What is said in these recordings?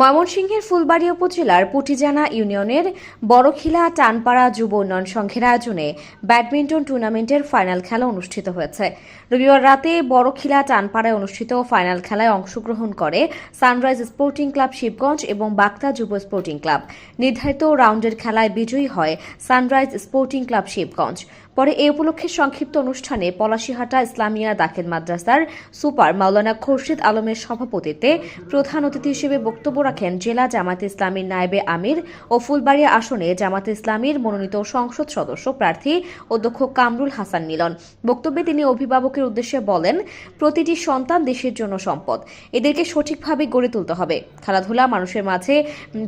ময়মনসিংহের ফুলবাড়ী উপজেলার পুটিজানা ইউনিয়নের বড়খিলা টানপাড়া যুব উন্নয়ন সংঘের আয়োজনে ব্যাডমিন্টন টুর্নামেন্টের ফাইনাল খেলা অনুষ্ঠিত হয়েছে। রবিবার রাতে বড়খিলা টানপাড়ায় অনুষ্ঠিত ফাইনাল খেলায় অংশগ্রহণ করে সানরাইজ স্পোর্টিং ক্লাব শিবগঞ্জ এবং বাক্তা যুব স্পোর্টিং ক্লাব। নির্ধারিত রাউন্ডের খেলায় বিজয়ী হয় সানরাইজ স্পোর্টিং ক্লাব শিবগঞ্জ। পরে এ উপলক্ষে সংক্ষিপ্ত অনুষ্ঠানে পলাশীহাটা ইসলামিয়া দাখিল মাদ্রাসার সুপার মাওলানা খোরশেদ আলমের সভাপতিত্বে প্রধান অতিথি হিসেবে বক্তব্য রাখেন জেলা জামাত ইসলামীর নায়েবে আমির ও ফুলবাড়িয়া আসনে জামাত ইসলামীর মনোনীত সংসদ সদস্য প্রার্থী অধ্যক্ষ কামরুল হাসান মিলন। বক্তব্যে তিনি অভিভাবকের উদ্দেশ্যে বলেন, প্রতিটি সন্তান দেশের জন্য সম্পদ। এদেরকে সঠিকভাবে গড়ে তুলতে হবে। খেলাধুলা মানুষের মাঝে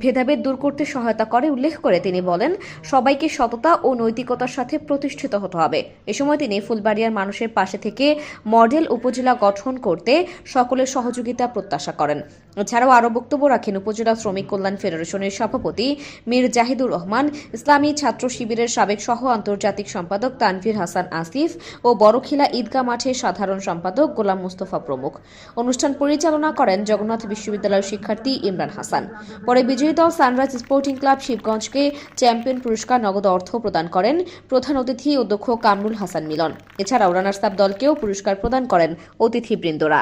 ভেদাভেদ দূর করতে সহায়তা করে। উল্লেখ করে তিনি বলেন, সবাইকে সততা ও নৈতিকতার সাথে প্রতিষ্ঠিত হতে হবে। এ সময় তিনি ফুলবাড়িয়ার মানুষের পাশে থেকে মডেল উপজেলা গঠন করতে সকলের সহযোগিতা প্রত্যাশা করেন। এছাড়াও আরও বক্তব্য রাখেন উপজেলা শ্রমিক কল্যাণ ফেডারেশনের সভাপতি মীর জাহিদুর রহমান, ইসলামী ছাত্র শিবিরের সাবেক সহ আন্তর্জাতিক সম্পাদক তানভীর হাসান আসিফ ও বড়খিলা ঈদগা মাঠের সাধারণ সম্পাদক গোলাম মুস্তফা প্রমুখ। অনুষ্ঠান পরিচালনা করেন জগন্নাথ বিশ্ববিদ্যালয়ের শিক্ষার্থী ইমরান হাসান। পরে বিজয়ী দল সানরাইজ স্পোর্টিং ক্লাব শিবগঞ্জকে চ্যাম্পিয়ন পুরস্কার, নগদ অর্থ প্রদান করেন। প্রধান অতিথি অধ্যক্ষ কামরুল হাসান মিলন। এছাড়াও রানার্স আপ দলকেও পুরস্কার প্রদান করেন অতিথিবৃন্দরা।